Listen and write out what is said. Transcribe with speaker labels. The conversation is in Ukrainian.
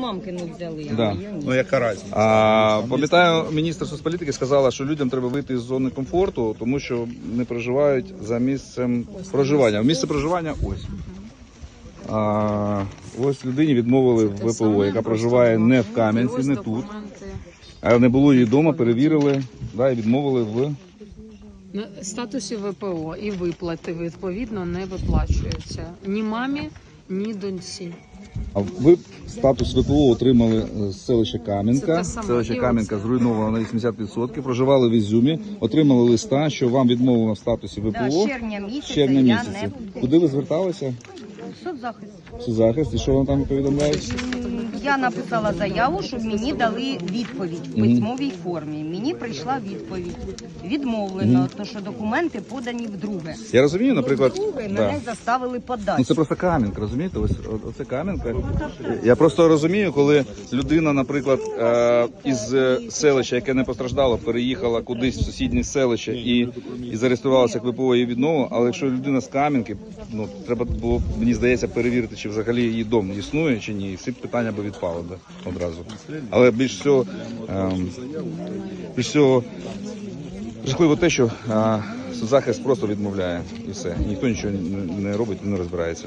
Speaker 1: Мамкину взяли,
Speaker 2: Да.
Speaker 3: Ну яка різниця?
Speaker 2: А, пам'ятаю, міністр соцполітики сказала, що людям треба вийти з зони комфорту, тому що не проживають за місцем проживання. Місце проживання ось. А, ось людині відмовили в ВПО, яка проживає не в Кам'янці, не тут. А не було її вдома, перевірили, да, і відмовили в
Speaker 4: На статусі ВПО і виплати відповідно не виплачуються ні мамі, ні доньці.
Speaker 2: А ви статус ВПО отримали з селища Кам'янка. Селище Кам'янка зруйновано на 80%. Проживали в Ізюмі, отримали листа, що вам відмовлено в статусі ВПО.
Speaker 1: з червня місяця
Speaker 2: червня місяця. Куди ви зверталися?
Speaker 1: Соцзахист.
Speaker 2: Це захист, і що вам там повідомляють?
Speaker 1: Я написала заяву, щоб мені дали відповідь в письмовій формі. Мені прийшла відповідь. Відмовлено, то що документи подані вдруге.
Speaker 2: Я розумію, наприклад,
Speaker 1: Вдруге
Speaker 2: да.
Speaker 1: мене заставили подати.
Speaker 2: ну це просто кам'янка, розумієте? Ось о- оце кам'янка. Я просто розумію, коли людина, наприклад, е, із е, селища, яке не постраждало, переїхала кудись в сусіднє селище і, і зареєструвалася як ВПО і віднову. Але якщо людина з кам'янки, ну треба було, мені здається, перевірити, чи взагалі її дом існує чи ні. І всі питання би відпали да, одразу. Але більш всього, ем, більш всього жахливо те, що е, захист просто відмовляє і все. Ніхто нічого не робить, не розбирається.